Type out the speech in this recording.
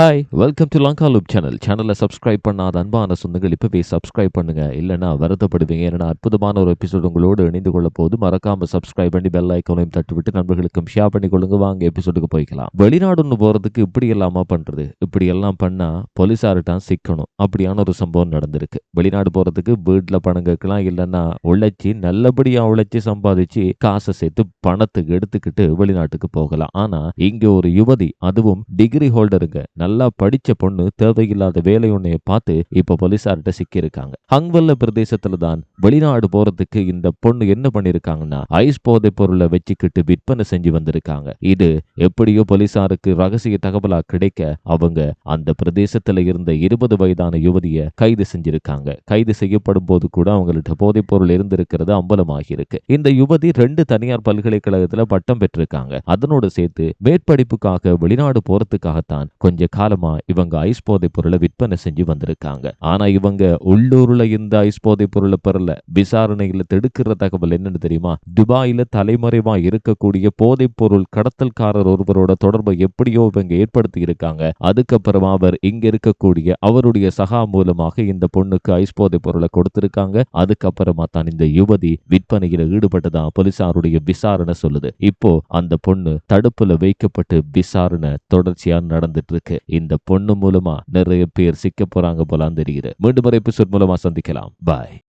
Hi welcome to Lanka loop channel சேனலை subscribe பண்ணாத அன்பான சொந்தங்கள் இப்போவே சப்ஸ்கிரைப் பண்ணுங்க. இல்லைன்னா வருத்தப்படுவீங்க. ஏன்னா அற்புதமான ஒரு எபிசோட் உங்களோடு இணைந்து கொள்ள போது மறக்காம சப்ஸ்கிரைப் பண்ணி பெல் ஐக்கோனையும் தட்டுவிட்டு நண்பர்களுக்கும் ஷேர் பண்ணி கொள்ளுங்க. வாங்க எபிசோடுக்கு போய்க்கலாம். வெளிநாடு ஒன்று போறதுக்கு இப்படி எல்லாமா பண்றது? இப்படி எல்லாம் பண்ணா போலீஸார்ட்டான் சிக்கணும். அப்படியான ஒரு சம்பவம் நடந்திருக்கு. வெளிநாடு போறதுக்கு வீட்டில் பணம் கேட்கலாம். இல்லைன்னா உழைச்சி நல்லபடியாக உழைச்சி சம்பாதிச்சு காசை சேர்த்து பணத்துக்கு எடுத்துக்கிட்டு வெளிநாட்டுக்கு போகலாம். ஆனால் இங்கே ஒரு யுவதி அதுவும் டிகிரி ஹோல்டருங்க நல்லா படிச்ச பொண்ணு தேவையில்லாத வேலை ஒன்னைய பார்த்து இப்ப போலீசார்கிட்ட சிக்கி இருக்காங்க ஹங்வல்ல பிரதேசத்துல தான் வெளிநாடு போறதுக்கு இந்த பொண்ணு என்ன பண்ணிருக்காங்கன்னா ஐஸ் போதை பொருளை வச்சுக்கிட்டு விற்பனை செஞ்சு வந்திருக்காங்க. இது எப்படியோ போலீசாருக்கு ரகசிய தகவலா கிடைக்க அவங்க அந்த பிரதேசத்துல இருந்த இருபது வயதான யுவதிய கைது செஞ்சிருக்காங்க. கைது செய்யப்படும் போது கூட அவங்கள்ட்ட போதைப் பொருள் இருந்திருக்கிறது அம்பலமாகி இருக்கு இந்த யுவதி ரெண்டு தனியார் பல்கலைக்கழகத்துல பட்டம் பெற்றிருக்காங்க. அதனோடு சேர்த்து மேற்படிப்புக்காக வெளிநாடு போறதுக்காகத்தான் கொஞ்சம் காலமா இவங்க ஐஸ் போதைப் பொருளை விற்பனை செஞ்சு வந்திருக்காங்க. ஆனா இவங்க உள்ளூர்ல இந்த ஐஸ் போதைப் பொருளை பெறல. விசாரணையில தெடுக்கிற தகவல் என்னன்னு தெரியுமா? துபாயில தலைமறைவா இருக்கக்கூடிய போதைப் பொருள் கடத்தல்காரர் ஒருவரோட தொடர்பை எப்படியோ இவங்க ஏற்படுத்தி இருக்காங்க. அதுக்கப்புறம் அவர் இங்க இருக்கக்கூடிய அவருடைய சகா மூலமாக இந்த பொண்ணுக்கு ஐஸ் போதைப் பொருளை கொடுத்திருக்காங்க. அதுக்கப்புறமா தான் இந்த யுவதி விற்பனையில ஈடுபட்டதா போலீசாருடைய விசாரணை சொல்லுது. இப்போ அந்த பொண்ணு தடுப்புல வைக்கப்பட்டு விசாரணை தொடர்ச்சியா நடந்துட்டு இருக்கு. இந்த பொண்ணு மூலமா நிறைய பேர் சிக்க போறாங்க போலான்னு தெரியுது. மீண்டும் ஒரு எபிசோட் மூலமா சந்திக்கலாம். பாய்